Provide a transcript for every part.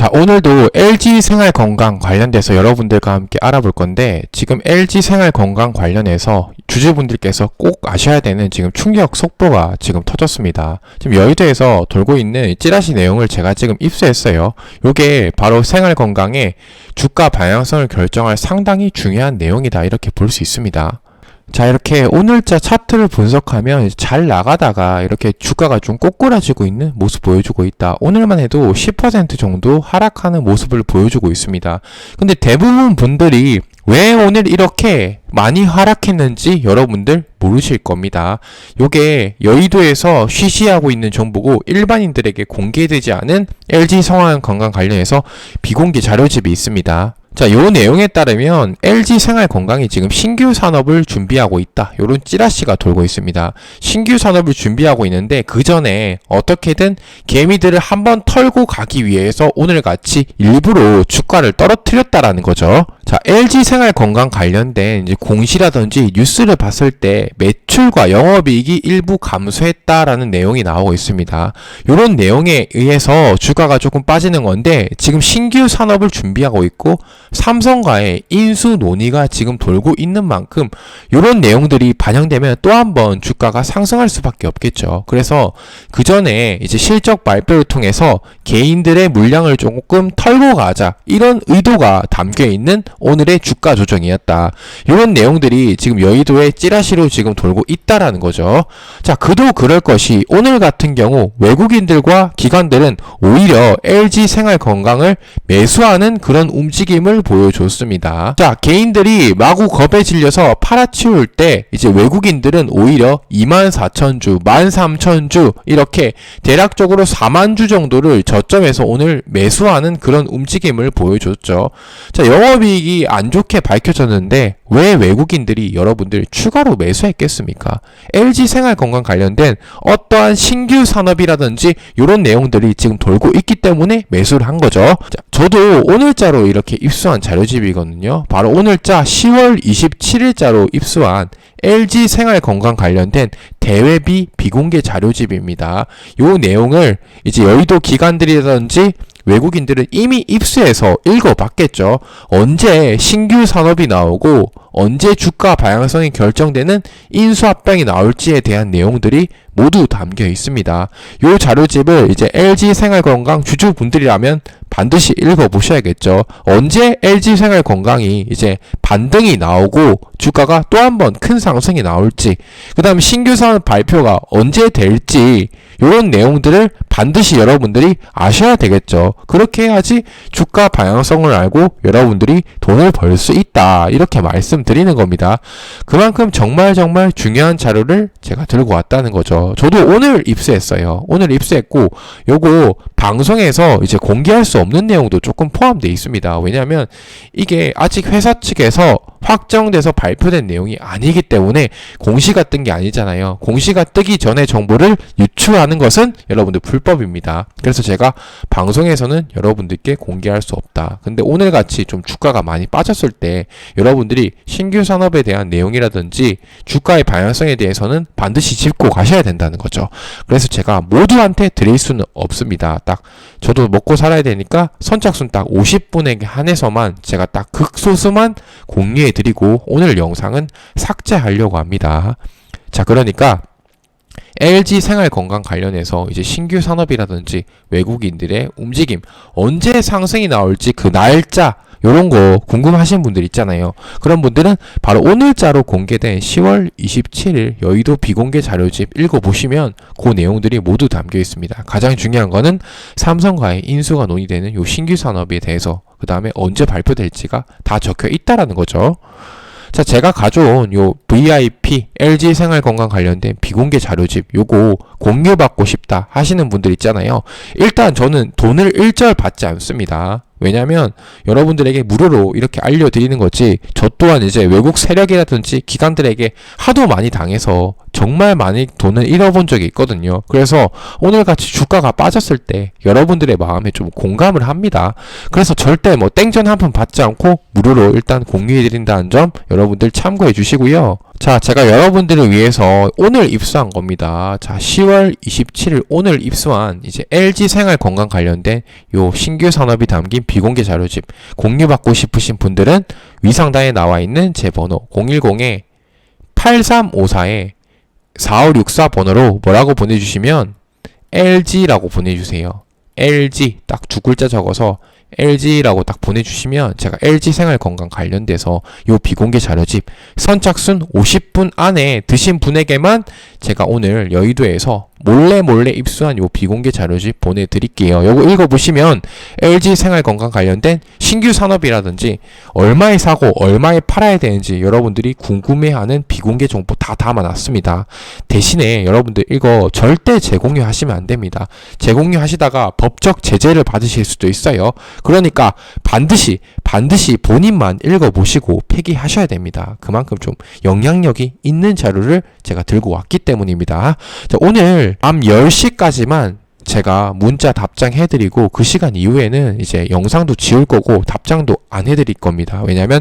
자, 오늘도 LG 생활 건강 관련돼서 여러분들과 함께 알아볼 건데, 지금 LG 생활 건강 관련해서 주주분들께서 꼭 아셔야 되는 지금 충격 속보가 지금 터졌습니다. 지금 여의도에서 돌고 있는 찌라시 내용을 제가 지금 입수했어요. 요게 바로 생활 건강의 주가 방향성을 결정할 상당히 중요한 내용이다. 이렇게 볼 수 있습니다. 자, 이렇게 오늘자 차트를 분석하면 잘 나가다가 이렇게 주가가 좀 꼬꾸라지고 있는 모습 보여주고 있다. 오늘만 해도 10% 정도 하락하는 모습을 보여주고 있습니다. 근데 대부분 분들이 왜 오늘 이렇게 많이 하락했는지 여러분들 모르실 겁니다. 요게 여의도에서 쉬쉬하고 있는 정보고 일반인들에게 공개되지 않은 LG 성황 건강 관련해서 비공개 자료집이 있습니다. 자, 요 내용에 따르면 LG 생활 건강이 지금 신규 산업을 준비하고 있다. 요런 찌라시가 돌고 있습니다. 신규 산업을 준비하고 있는데 그 전에 어떻게든 개미들을 한번 털고 가기 위해서 오늘 같이 일부러 주가를 떨어뜨렸다라는 거죠. 자, LG 생활 건강 관련된 이제 공시라든지 뉴스를 봤을 때 매출과 영업이익이 일부 감소했다라는 내용이 나오고 있습니다. 이런 내용에 의해서 주가가 조금 빠지는 건데 지금 신규 산업을 준비하고 있고 삼성과의 인수 논의가 지금 돌고 있는 만큼 이런 내용들이 반영되면 또 한번 주가가 상승할 수밖에 없겠죠. 그래서 그 전에 이제 실적 발표를 통해서 개인들의 물량을 조금 털고 가자 이런 의도가 담겨 있는 오늘의 주가 조정이었다. 이런 내용들이 지금 여의도의 찌라시로 지금 돌고 있다라는 거죠. 자, 그도 그럴 것이 오늘 같은 경우 외국인들과 기관들은 오히려 LG 생활 건강을 매수하는 그런 움직임을 보여줬습니다. 자, 개인들이 마구 겁에 질려서 팔아치울 때 이제 외국인들은 오히려 24,000주, 13,000주 이렇게 대략적으로 4만 주 정도를 저점에서 오늘 매수하는 그런 움직임을 보여줬죠. 자, 영업이익이 안 좋게 밝혀졌는데 왜 외국인들이 여러분들 추가로 매수했겠습니까? LG 생활 건강 관련된 어떠한 신규 산업이라든지 이런 내용들이 지금 돌고 있기 때문에 매수를 한 거죠. 자, 저도 오늘자로 이렇게 입수한 자료집이거든요. 바로 오늘자 10월 27일자로 입수한 LG 생활 건강 관련된 대외비 비공개 자료집입니다. 요 내용을 이제 여의도 기관들이라든지 외국인들은 이미 입수해서 읽어봤겠죠. 언제 신규 산업이 나오고 언제 주가 방향성이 결정되는 인수합병이 나올지에 대한 내용들이 모두 담겨 있습니다. 요 자료집을 이제 LG 생활건강 주주분들이라면 반드시 읽어보셔야겠죠. 언제 LG 생활건강이 이제 반등이 나오고 주가가 또 한 번 큰 상승이 나올지, 그 다음 신규 산업 발표가 언제 될지, 이런 내용들을 반드시 여러분들이 아셔야 되겠죠. 그렇게 해야지 주가 방향성을 알고 여러분들이 돈을 벌 수 있다. 이렇게 말씀드리는 겁니다. 그만큼 정말 정말 중요한 자료를 제가 들고 왔다는 거죠. 저도 오늘 입수했어요. 오늘 입수했고, 요거 방송에서 이제 공개할 수 없는 내용도 조금 포함되어 있습니다. 왜냐하면 이게 아직 회사 측에서 확정돼서 발표된 내용이 아니기 때문에 공시가 뜬 게 아니잖아요. 공시가 뜨기 전에 정보를 유출하는 것은 여러분들 불법입니다. 그래서 제가 방송에서는 여러분들께 공개할 수 없다. 근데 오늘 같이 좀 주가가 많이 빠졌을 때 여러분들이 신규 산업에 대한 내용이라든지 주가의 방향성에 대해서는 반드시 짚고 가셔야 된다는 거죠. 그래서 제가 모두한테 드릴 수는 없습니다. 딱 저도 먹고 살아야 되니까 선착순 딱 50분에게 한해서만 제가 딱 극소수만 공유해 드리고 오늘 영상은 삭제하려고 합니다. 자, 그러니까 LG 생활 건강 관련해서 이제 신규 산업이라든지 외국인들의 움직임 언제 상승이 나올지 그 날짜 요런 거 궁금하신 분들 있잖아요. 그런 분들은 바로 오늘자로 공개된 10월 27일 여의도 비공개 자료집 읽어보시면 그 내용들이 모두 담겨 있습니다. 가장 중요한 거는 삼성과의 인수가 논의되는 요 신규 산업에 대해서 그 다음에 언제 발표될지가 다 적혀 있다라는 거죠. 자, 제가 가져온 요 VIP LG 생활 건강 관련된 비공개 자료집 요거 공유받고 싶다 하시는 분들 있잖아요. 일단 저는 돈을 일절 받지 않습니다. 왜냐면 여러분들에게 무료로 이렇게 알려드리는 거지 저 또한 이제 외국 세력이라든지 기관들에게 하도 많이 당해서 정말 많이 돈을 잃어본 적이 있거든요. 그래서 오늘같이 주가가 빠졌을 때 여러분들의 마음에 좀 공감을 합니다. 그래서 절대 뭐 땡전 한 푼 받지 않고 무료로 일단 공유해드린다는 점 여러분들 참고해 주시고요. 자, 제가 여러분들을 위해서 오늘 입수한 겁니다. 자, 10월 27일 오늘 입수한 이제 LG 생활 건강 관련된 요 신규 산업이 담긴 비공개 자료집 공유받고 싶으신 분들은 위상단에 나와 있는 제 번호 010에 8354에 4564 번호로 뭐라고 보내주시면 LG라고 보내주세요. LG 딱 두 글자 적어서 LG라고 딱 보내주시면 제가 LG 생활 건강 관련돼서 요 비공개 자료집 선착순 50분 안에 드신 분에게만 제가 오늘 여의도에서 몰래 몰래 입수한 요 비공개 자료집 보내드릴게요. 요거 읽어보시면 LG 생활 건강 관련된 신규 산업이라든지 얼마에 사고 얼마에 팔아야 되는지 여러분들이 궁금해하는 비공개 정보 다 담아놨습니다. 대신에 여러분들 이거 절대 재공유 하시면 안 됩니다. 재공유 하시다가 법적 제재를 받으실 수도 있어요. 그러니까 반드시 반드시 본인만 읽어보시고 폐기하셔야 됩니다. 그만큼 좀 영향력이 있는 자료를 제가 들고 왔기 때문입니다. 자, 오늘 밤 10시까지만 제가 문자 답장 해드리고 그 시간 이후에는 이제 영상도 지울 거고 답장도 안 해드릴 겁니다. 왜냐면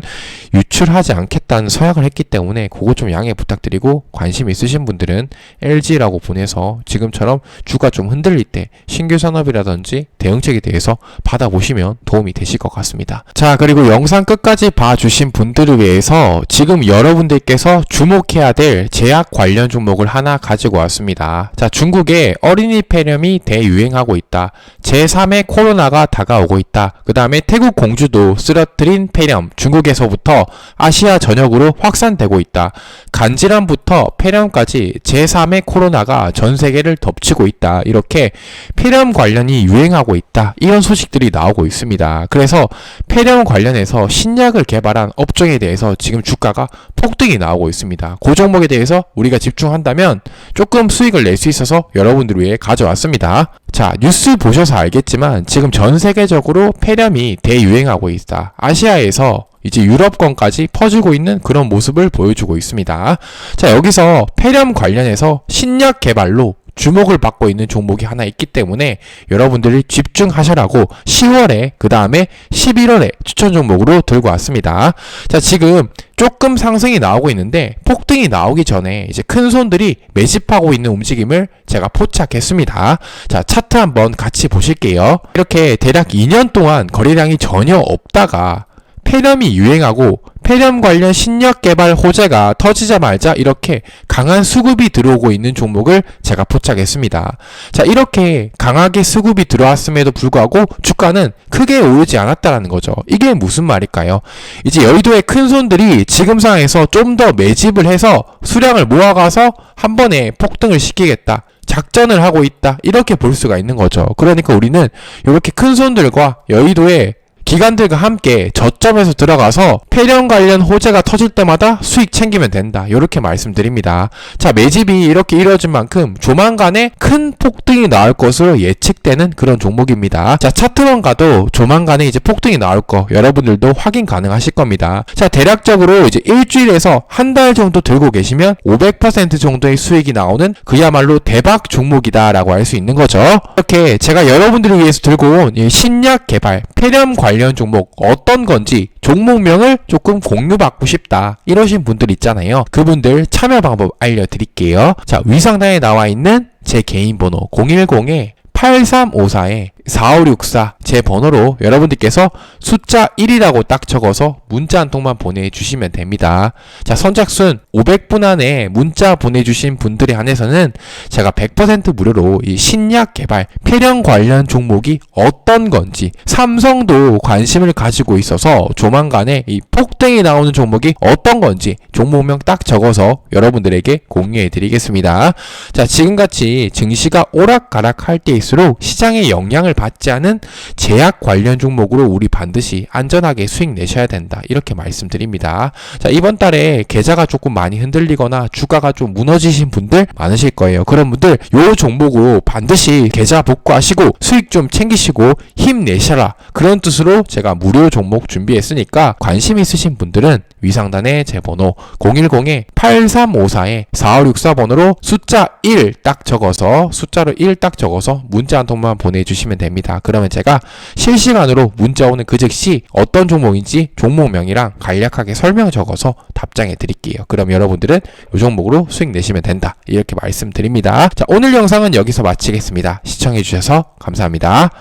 유출하지 않겠다는 서약을 했기 때문에 그거 좀 양해 부탁드리고 관심 있으신 분들은 LG라고 보내서 지금처럼 주가 좀 흔들릴 때 신규 산업이라든지 대응책에 대해서 받아보시면 도움이 되실 것 같습니다. 자 그리고 영상 끝까지 봐주신 분들을 위해서 지금 여러분들께서 주목해야 될 제약 관련 종목을 하나 가지고 왔습니다. 자 중국의 어린이 폐렴이 대 유행하고 있다. 제3의 코로나가 다가오고 있다. 그 다음에 태국 공주도 쓰러뜨린 폐렴 중국에서부터 아시아 전역으로 확산되고 있다. 간질환부터 폐렴까지 제3의 코로나가 전 세계를 덮치고 있다. 이렇게 폐렴 관련이 유행하고 있다. 이런 소식들이 나오고 있습니다. 그래서 폐렴 관련해서 신약을 개발한 업종에 대해서 지금 주가가 폭등이 나오고 있습니다. 그 종목에 대해서 우리가 집중한다면 조금 수익을 낼 수 있어서 여러분들 위해 가져왔습니다. 자, 뉴스 보셔서 알겠지만 지금 전 세계적으로 폐렴이 대유행하고 있다. 아시아에서 이제 유럽권까지 퍼지고 있는 그런 모습을 보여주고 있습니다. 자, 여기서 폐렴 관련해서 신약 개발로 주목을 받고 있는 종목이 하나 있기 때문에 여러분들이 집중하셔라고 10월에 그 다음에 11월에 추천 종목으로 들고 왔습니다. 자 지금 조금 상승이 나오고 있는데 폭등이 나오기 전에 이제 큰 손들이 매집하고 있는 움직임을 제가 포착했습니다. 자 차트 한번 같이 보실게요. 이렇게 대략 2년 동안 거래량이 전혀 없다가 폐렴이 유행하고 폐렴 관련 신약 개발 호재가 터지자마자 이렇게 강한 수급이 들어오고 있는 종목을 제가 포착했습니다. 자, 이렇게 강하게 수급이 들어왔음에도 불구하고 주가는 크게 오르지 않았다라는 거죠. 이게 무슨 말일까요? 이제 여의도의 큰 손들이 지금 상황에서 좀 더 매집을 해서 수량을 모아가서 한 번에 폭등을 시키겠다. 작전을 하고 있다. 이렇게 볼 수가 있는 거죠. 그러니까 우리는 이렇게 큰 손들과 여의도의 기관들과 함께 저점에서 들어가서 폐렴 관련 호재가 터질 때마다 수익 챙기면 된다. 이렇게 말씀드립니다. 자, 매집이 이렇게 이루어진 만큼 조만간에 큰 폭등이 나올 것으로 예측되는 그런 종목입니다. 자, 차트만 가도 조만간에 이제 폭등이 나올 거 여러분들도 확인 가능하실 겁니다. 자, 대략적으로 이제 일주일에서 한 달 정도 들고 계시면 500% 정도의 수익이 나오는 그야말로 대박 종목이다라고 할 수 있는 거죠. 이렇게 제가 여러분들을 위해서 들고 온이 신약 개발, 폐렴 관련 종목 어떤 건지 종목명을 조금 공유받고 싶다 이러신 분들 있잖아요. 그분들 참여 방법 알려드릴게요. 자 위상단에 나와 있는 제 개인 번호 010에 8354에 4564 제 번호로 여러분들께서 숫자 1이라고 딱 적어서 문자 한 통만 보내주시면 됩니다. 자, 선착순 500분 안에 문자 보내주신 분들에 한해서는 제가 100% 무료로 이 신약 개발, 폐렴 관련 종목이 어떤 건지 삼성도 관심을 가지고 있어서 조만간에 이 폭등이 나오는 종목이 어떤 건지 종목명 딱 적어서 여러분들에게 공유해 드리겠습니다. 자, 지금같이 증시가 오락가락 할 때일수록 시장의 영향을 받지 않은 제약 관련 종목으로 우리 반드시 안전하게 수익 내셔야 된다. 이렇게 말씀드립니다. 자, 이번 달에 계좌가 조금 많이 흔들리거나 주가가 좀 무너지신 분들 많으실 거예요. 그런 분들 요 종목으로 반드시 계좌 복구하시고 수익 좀 챙기시고 힘내셔라. 그런 뜻으로 제가 무료 종목 준비했으니까 관심 있으신 분들은 위상단의 제 번호 010에 8354에 4564번으로 숫자 1 딱 적어서 숫자로 1 딱 적어서 문자 한 통만 보내주시면 됩니다. 그러면 제가 실시간으로 문자 오는 그 즉시 어떤 종목인지 종목명이랑 간략하게 설명 적어서 답장해 드릴게요. 그럼 여러분들은 이 종목으로 수익 내시면 된다. 이렇게 말씀드립니다. 자, 오늘 영상은 여기서 마치겠습니다. 시청해 주셔서 감사합니다.